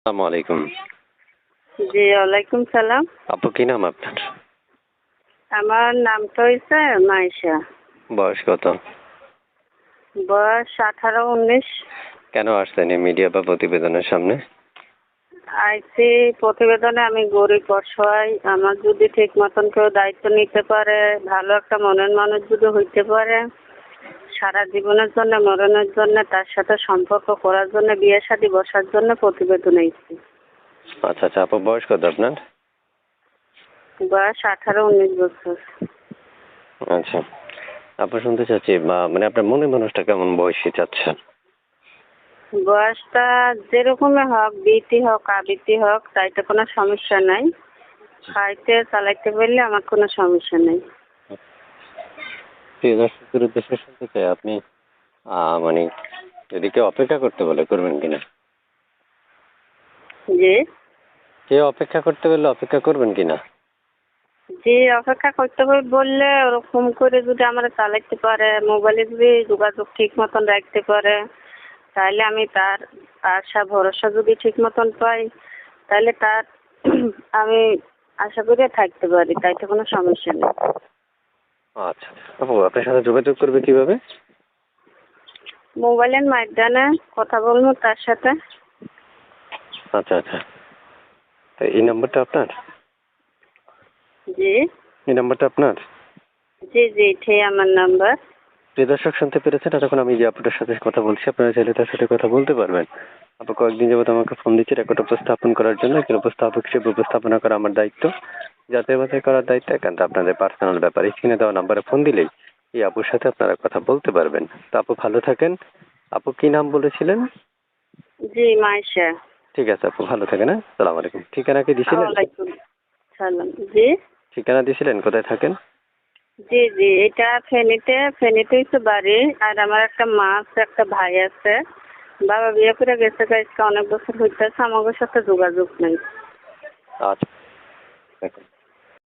আসসালামু আলাইকুম। জি ওয়ালাইকুম সালাম। আপু কি নাম আপনার? আমার নামটা হয়েছে মাইশা বয়স কত? বয়স আঠারো উনিশ। কেন আসছেন এই মিডিয়া বা প্রতিবেদনের সামনে? আইসি প্রতিবেদনে আমি গরিব অসহায়। আমার যদি ঠিক মতন কেউ দায়িত্ব নিতে পারে ভালো একটা মনের মানুষ যদি হইতে পারে সারা জীবনের জন্য মরণের জন্য তার সাথে সম্পর্ক করার জন্য বিয়ে শাদী বসার জন্য প্রতিবেদন আইছি আচ্ছা আচ্ছা আপু বয়স কত আপনার? বয়স আঠারো উনিশ বছর। আচ্ছা আপু শুনতে চাচ্ছি বা- মানে আপনার মনের মানুষটা কেমন বয়সী চাচ্ছেন? বয়সটা যেরকমই হোক বিটি হোক আবৃত্তি হোক তাইতে কোনো সমস্যা নাই। খাইতে চালাইতে পারলে আমার কোনো সমস্যা নেই। প্রিয় দর্শকদের উদ্দেশ্যে শুনতে চাই আপনি মানে যদি কেউ অপেক্ষা করতে বলে করবেন কিনা? জি। কেউ অপেক্ষা করতে বললে অপেক্ষা করবেন কিনা? যে অপেক্ষা করতে হবে বললে ওরকম করে যদি আমরা চালাইতে পারে মোবাইলে যদি যোগাযোগ ঠিক মতন রাখতে পারে তাহলে আমি তার আশা ভরসা যদি ঠিক মতন পাই তাহলে তার আমি আশা করে থাকতে পারি তাইতে কোনো সমস্যা নেই। আচ্ছা। আপু আপনার সাথে যোগাযোগ করবে কীভাবে? মোবাইলের মাধ্যমে কথা বলব তার সাথে। আচ্ছা আচ্ছা। তো এই নাম্বারটা আপনার? জি। এই নাম্বারটা আপনার? জি জি এটাই আমার নাম্বার। প্রিয় দর্শক শুনতে পেরেছেন এতক্ষণ আমি যে আপুটার সাথে কথা বলছি আপনারা চাইলে তার সাথে কথা বলতে পারবেন। আপু কয়েকদিন যাবত আমাকে ফোন দিচ্ছে রেকর্ড উপস্থাপন করার জন্য কিন্তু উপস্থাপক হিসেবে উপস্থাপনা করা আমার দায়িত্ব। যাচাই বাছাই করার দায়িত্ব একান্ত আপনাদের পার্সোনাল ব্যাপার। স্ক্রিনে দেওয়া নাম্বারে ফোন দিলেই এই আপুর সাথে আপনারা কথা বলতে পারবেন। তো আপু ভালো থাকেন। আপু কি নাম বলেছিলেন? জি মাইশা ঠিক আছে আপু ভালো থাকেন হ্যাঁ? সালাম আলাইকুম। ঠিকানা কি দিছিলেন? সালাম। জি? ঠিকানা দিছিলেন? কোথায় থাকেন? জি জি। এটা ফেনীতে ফেনীতে হচ্ছে বাড়ি। আর আমার একটা মা আছে একটা ভাই আছে। বাবা বিয়ে করে গেছে আজকে অনেক বছর হইতেছে আমাদের সাথে যোগাযোগ নেই। আচ্ছা।